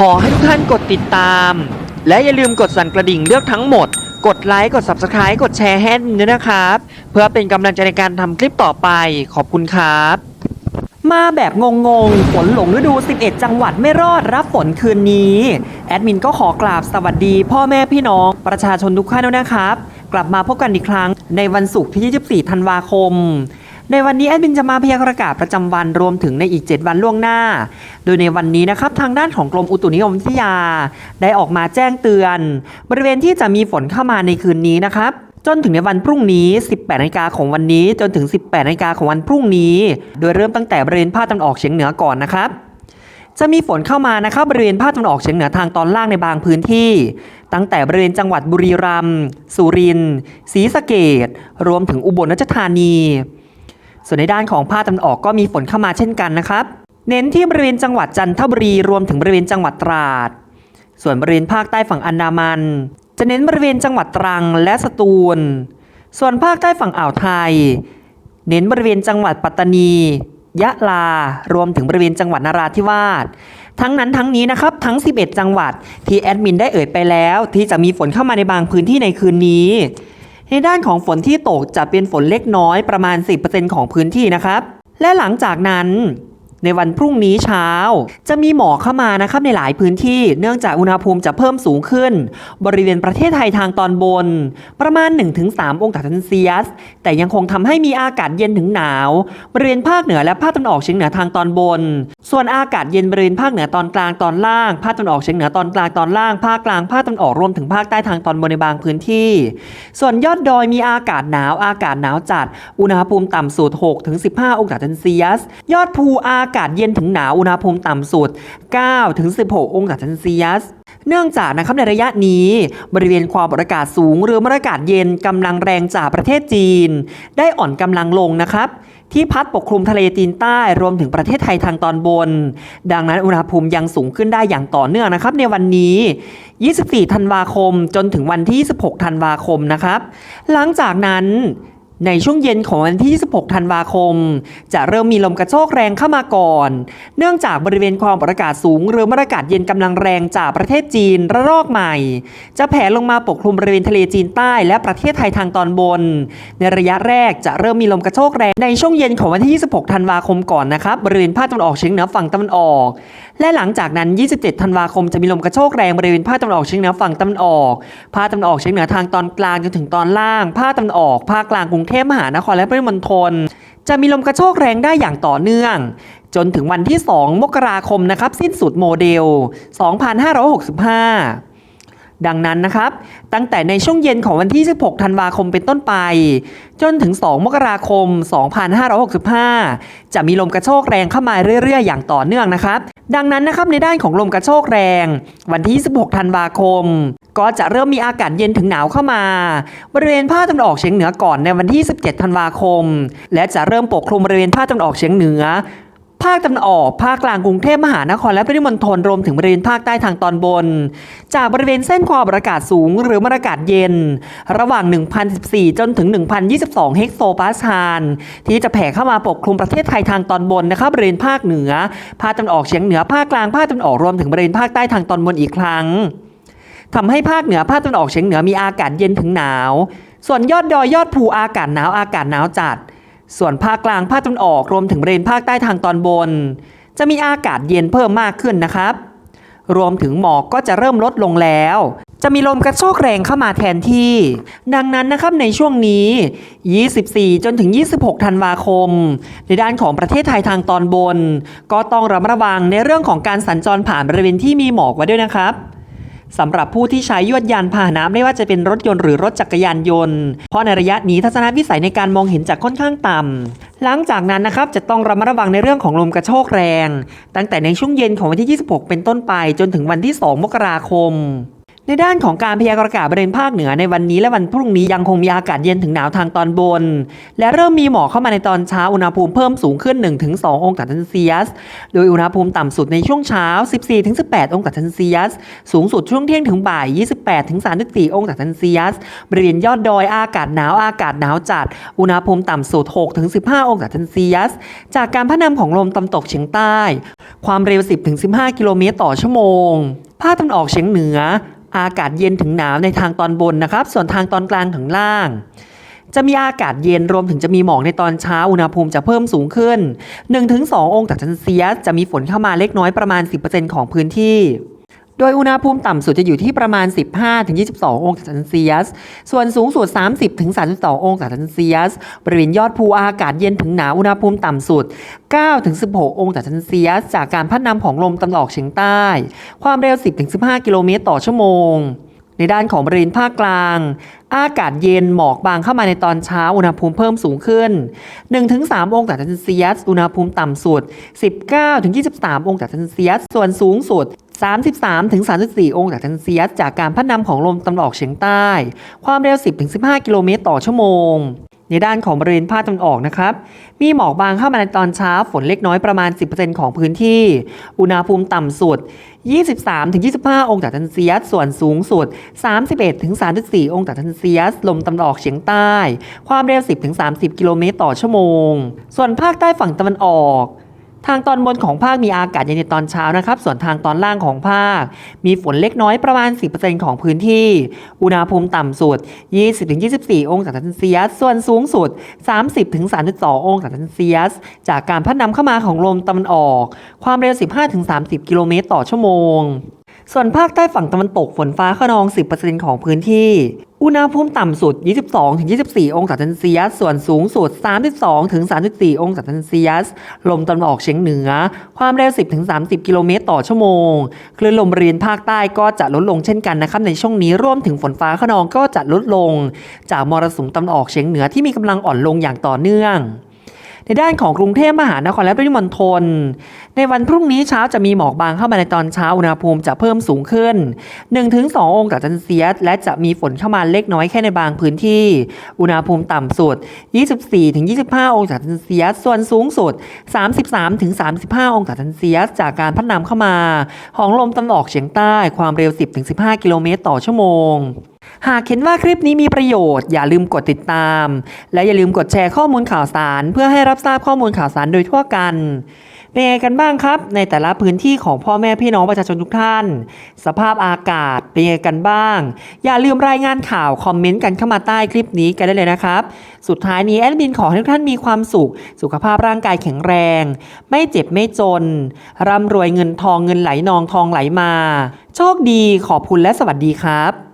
ขอให้ทุกท่านกดติดตาม และอย่าลืมกดสั่นกระดิ่งเลือกทั้งหมด กดไลค์กด Subscribe กดแชร์ให้ด้วยนะครับ เพื่อเป็นกำลังใจในการทำคลิปต่อไปขอบคุณครับ มาแบบงงๆ ฝนหลงฤดู 11 จังหวัดไม่รอดรับฝนคืนนี้ แอดมินก็ขอกราบสวัสดี พ่อแม่พี่น้อง ประชาชนทุกท่านด้วยนะครับ กลับมาพบกันอีกครั้งในวันศุกร์ที่ 24 ธันวาคม ในวันนี้แอดมินจะมาพยากรณ์อากาศประจำวันรวมถึงในอีก 7 วันล่วงหน้า โดยในวันนี้นะครับทางด้านของกรมอุตุนิยมวิทยา ได้ออกมาแจ้งเตือน บริเวณที่จะมีฝนเข้ามาในคืนนี้นะครับ จนถึงในวันพรุ่งนี้ 18นาฬิกาของวันนี้จนถึง 18นาฬิกาของวันพรุ่งนี้ โดยเริ่มตั้งแต่บริเวณภาคตะวันออกเฉียงเหนือก่อนนะครับจะมีฝนเข้ามานะครับบริเวณภาคตะวันออกเฉียงเหนือทางตอนล่างในบางพื้นที่ ตั้งแต่บริเวณจังหวัดบุรีรัมย์สุรินทร์ศรีสะเกดรวมถึงอุบลราชธานี ส่วนในด้านของภาคตะวันออกก็มีฝนเข้ามาเช่นกันนะครับ เน้นที่บริเวณจังหวัดจันทบุรีรวมถึงบริเวณจังหวัดตราด ส่วนบริเวณภาคใต้ฝั่งอันดามัน จะเน้นบริเวณจังหวัดตรังและสตูล ส่วนภาคใต้ฝั่งอ่าวไทย เน้นบริเวณจังหวัดปัตตานี ยะลา รวมถึงบริเวณจังหวัดนราธิวาสทั้งนั้นทั้งนี้นะครับทั้ง 11 จังหวัดที่แอดมินได้เอ่ยไปแล้ว ที่จะมีฝนเข้ามาในบางพื้นที่ในคืนนี้ ในด้านของฝนที่ตกจะเป็นฝนเล็กน้อยประมาณ 10%ของพื้นที่นะครับ และหลังจากนั้น ในวันพรุ่งนี้เช้า จะมีหมอกเข้ามานะครับในหลายพื้นที่ เนื่องจากอุณหภูมิจะเพิ่มสูงขึ้น บริเวณประเทศไทยทางตอนบน ประมาณ 1-3 องศาเซนเซียส แต่ยังคงทำให้มีอากาศเย็นถึงหนาว บริเวณภาคเหนือและภาคตะวันออกเฉียงเหนือทางตอนบน ส่วนอากาศเย็นบริเวณภาคเหนือตอนกลางตอนล่าง ภาคตะวันออกเฉียงเหนือตอนกลางตอนล่าง ภาคกลาง ภาคตะวันออกรวมถึงภาคใต้ทางตอนบนในบางพื้นที่ ส่วนยอดดอยมีอากาศหนาว อากาศหนาวจัด อุณหภูมิต่ำสุด 6-15 องศาเซนเซียส ยอดภูอากากาศเย็นถึงหนาวอุณหภูมิต่ำสุด 9-16 องศาเซนเซียส เนื่องจากนะครับในระยะนี้บริเวณความกดอากาศสูงหรือมวลอากาศเย็นกำลังแรงจากประเทศจีน ได้อ่อนกำลังลงนะครับที่พัดปกคลุมทะเลจีนใต้รวมถึงประเทศไทยทางตอนบน ดังนั้นอุณหภูมิยังสูงขึ้นได้อย่างต่อเนื่องนะครับ ในวันนี้ 24 ธันวาคมจนถึงวันที่ 26 ธันวาคมนะครับ หลังจากนั้น ในช่วงเย็นของวันที่ 26 ธันวาคม จะเริ่มมีลมกระโชกแรงเข้ามาก่อน เนื่องจากบริเวณความกดอากาศสูง หรือมวลอากาศเย็นกำลังแรงจากประเทศจีนระลอกใหม่ จะแผ่ลงมาปกคลุมบริเวณทะเลจีนใต้และประเทศไทยทางตอนบน ในระยะแรกจะเริ่มมีลมกระโชกแรงในช่วงเย็นของวันที่ 26 ธันวาคมก่อนนะครับบริเวณภาคตะวันออกเฉียงเหนือฝั่งตะวันออก และหลังจากนั้น 27 ธันวาคมจะมีลมกระโชกแรงบริเวณภาคตะวันออกเฉียงเหนือฝั่งตะวันออก ภาคตะวันออกเฉียงเหนือทางตอนกลางจนถึงตอนล่าง ภาคตะวันออก ภาคกลางกรุงเทพมหานครและปริมณฑลจะมีลมกระโชกแรงได้อย่างต่อเนื่อง จนถึงวันที่ 2 มกราคมนะครับสิ้นสุดโมเดล 2565ดังนั้นนะครับ ตั้งแต่ในช่วงเย็นของวันที่ 16 ธันวาคมเป็นต้นไป จนถึง 2 มกราคม 2565 จะมีลมกระโชกแรงเข้ามาเรื่อย ๆ อย่างต่อเนื่องนะครับ ดังนั้นนะครับในด้านของลมกระโชกแรง วันที่ 26 ธันวาคม ก็จะเริ่มมีอากาศเย็นถึงหนาวเข้ามา บริเวณภาคตะวันออกเฉียงเหนือก่อนในวันที่ 17 ธันวาคม และจะเริ่มปกคลุมบริเวณภาคตะวันออกเฉียงเหนือ ภาคตะวันออก ภาคกลางกรุงเทพมหานครและปริมณฑลรวมถึงบริเวณภาคใต้ทางตอนบน จากบริเวณเส้นความอากาศสูงหรือมวลอากาศเย็น ระหว่าง 1,014 จนถึง 1,022 เฮกโซปาสคาลที่จะแผ่เข้ามาปกคลุมประเทศไทยทางตอนบนนะครับบริเวณภาคเหนือ ภาคตะวันออกเฉียงเหนือภาคกลางภาคตะวันออกรวมถึงบริเวณภาคใต้ทางตอนบนอีกครั้งทำให้ภาคเหนือภาคตะวันออกเฉียงเหนือมีอากาศเย็นถึงหนาว ส่วนยอดดอยยอดภูอากาศหนาวอากาศหนาวจัด ส่วนภาคกลางภาคตะวันออกรวมถึงบริเวณภาคใต้ทางตอนบน จะมีอากาศเย็นเพิ่มมากขึ้นนะครับ รวมถึงหมอกก็จะเริ่มลดลงแล้ว จะมีลมกระโชกแรงเข้ามาแทนที่ ดังนั้นนะครับในช่วงนี้ 24 จนถึง 26 ธันวาคม ในด้านของประเทศไทยทางตอนบน ก็ต้องระมัดระวังในเรื่องของการสัญจรผ่านบริเวณที่มีหมอกไว้ด้วยนะครับ สำหรับผู้ที่ใช้ยวดยานพาหนะไม่ว่าจะเป็นรถยนต์หรือรถจักรยานยนต์ เพราะในระยะนี้ทัศนวิสัยในการมองเห็นจะค่อนข้างต่ำหลังจากนั้นนะครับจะต้องระมัดระวังในเรื่องของลมกระโชกแรง ตั้งแต่ในช่วงเย็นของวันที่ 26 เป็นต้นไปจนถึงวันที่ 2 มกราคม ในด้านของการพยากรณ์อากาศบริเวณภาคเหนือในวันนี้และวันพรุ่งนี้ยังคงมีอากาศเย็นถึงหนาวทางตอนบน และเริ่มมีหมอกเข้ามาในตอนเช้าอุณหภูมิเพิ่มสูงขึ้น 1-2 องศาเซลเซียส โดยอุณหภูมิต่ำสุดในช่วงเช้า 14-18 องศาเซลเซียส สูงสุดช่วงเที่ยงถึงบ่าย 28-34 องศาเซลเซียส บริเวณยอดดอยอากาศหนาวอากาศหนาวจัด อุณหภูมิต่ำสุด 6-15 องศาเซลเซียส จากการพัดนำของลมตะวันตกเฉียงใต้ ความเร็ว 10-15 กิโลเมตรต่อชั่วโมงภาคตะวันออกเฉียงเหนือ อากาศเย็นถึงหนาวในทางตอนบนนะครับ ส่วนทางตอนกลางถึงล่าง จะมีอากาศเย็นรวมถึงจะมีหมอกในตอนเช้าอุณหภูมิจะเพิ่มสูงขึ้น 1-2 องศาเซลเซียสจะมีฝนเข้ามาเล็กน้อยประมาณ 10%ของพื้นที่ โดยอุณหภูมิต่ำสุดจะอยู่ที่ประมาณ 15-22 องศาเซลเซียส ส่วนสูงสุด 30-32 องศาเซลเซียส บริเวณยอดภูอากาศเย็นถึงหนาว อุณหภูมิต่ำสุด 9-16 องศาเซลเซียส จากการพัดนำของลมตะวันออกเฉียงใต้ ความเร็ว 10-15 กิโลเมตรต่อชั่วโมง ในด้านของบริเวณภาคกลางอากาศเย็นหมอกบางเข้ามาในตอนเช้า อุณหภูมิเพิ่มสูงขึ้น 1-3 องศาเซลเซียส อุณหภูมิต่ำสุด 19-23 องศาเซลเซียส ส่วนสูงสุด 33-34 องศาเซลเซียส จากการพัดนำของลมตะวันออกเฉียงใต้ ความเร็ว 10-15 กิโลเมตรต่อชั่วโมง ในด้านของบริเวณภาคตะวันออกนะครับ มีหมอกบางเข้ามาในตอนเช้า ฝนเล็กน้อยประมาณ 10%ของพื้นที่ อุณหภูมิต่ำสุด 23-25 องศาเซลเซียส ส่วนสูงสุด 31-34 องศาเซลเซียส ลมตะวันออกเฉียงใต้ ความเร็ว 10-30 กิโลเมตรต่อชั่วโมง ส่วนภาคใต้ฝั่งตะวันออก ทางตอนบนของภาคมีอากาศเย็นในตอนเช้านะครับ ส่วนทางตอนล่างของภาค มีฝนเล็กน้อยประมาณ 10%ของพื้นที่ อุณหภูมิต่ำสุด 20-24 องศาเซลเซียส ส่วนสูงสุด 30-32 องศาเซลเซียส จากการพัดนำเข้ามาของลมตะวันออก ความเร็ว 15-30 กิโลเมตรต่อชั่วโมง ส่วนภาคใต้ฝั่งตะวันตกฝนฟ้าขนอง 10%ของพื้นที่ อุณหภูมิต่ำสุด 22-24 องศาเซลเซียส ส่วนสูงสุด 32-34 องศาเซลเซียส ลมตะวันออกเฉียงเหนือ ความเร็ว 10-30 กิโลเมตรต่อชั่วโมง คลื่นลมบริเวณภาคใต้ก็จะลดลงเช่นกันนะครับในช่วงนี้รวมถึงฝนฟ้าขนองก็จะลดลง จากมรสุมตะวันออกเฉียงเหนือที่มีกำลังอ่อนลงอย่างต่อเนื่อง ในด้านของกรุงเทพมหานครและปริมณฑลในวันพรุ่งนี้เช้าจะมีหมอกบางเข้ามาในตอนเช้าอุณหภูมิจะเพิ่มสูงขึ้น 1-2 องศาเซลเซียสและจะมีฝนเข้ามาเล็กน้อยแค่ในบางพื้นที่ อุณหภูมิต่ำสุด 24-25 องศาเซลเซียสส่วนสูงสุด 33-35 องศาเซลเซียสจากการพัดนำเข้ามา ของลมตะวันออกเฉียงใต้ความเร็ว 10-15 กิโลเมตรต่อชั่วโมง หากเห็นว่าคลิปนี้มีประโยชน์อย่าลืมกดติดตาม และอย่าลืมกดแชร์ข้อมูลข่าวสาร เพื่อให้รับทราบข้อมูลข่าวสารโดยทั่วกันเป็นไงกันบ้างครับ ในแต่ละพื้นที่ของพ่อแม่พี่น้องประชาชนทุกท่าน สภาพอากาศเป็นไงกันบ้าง อย่าลืมรายงานข่าวคอมเมนต์กันเข้ามาใต้คลิปนี้กันได้เลยนะครับ สุดท้ายนี้แอดมินขอให้ทุกท่านมีความสุข สุขภาพร่างกายแข็งแรง ไม่เจ็บไม่จน ร่ำรวยเงินทองเงินไหลนองทองไหลมา โชคดีขอบคุณและสวัสดีครับ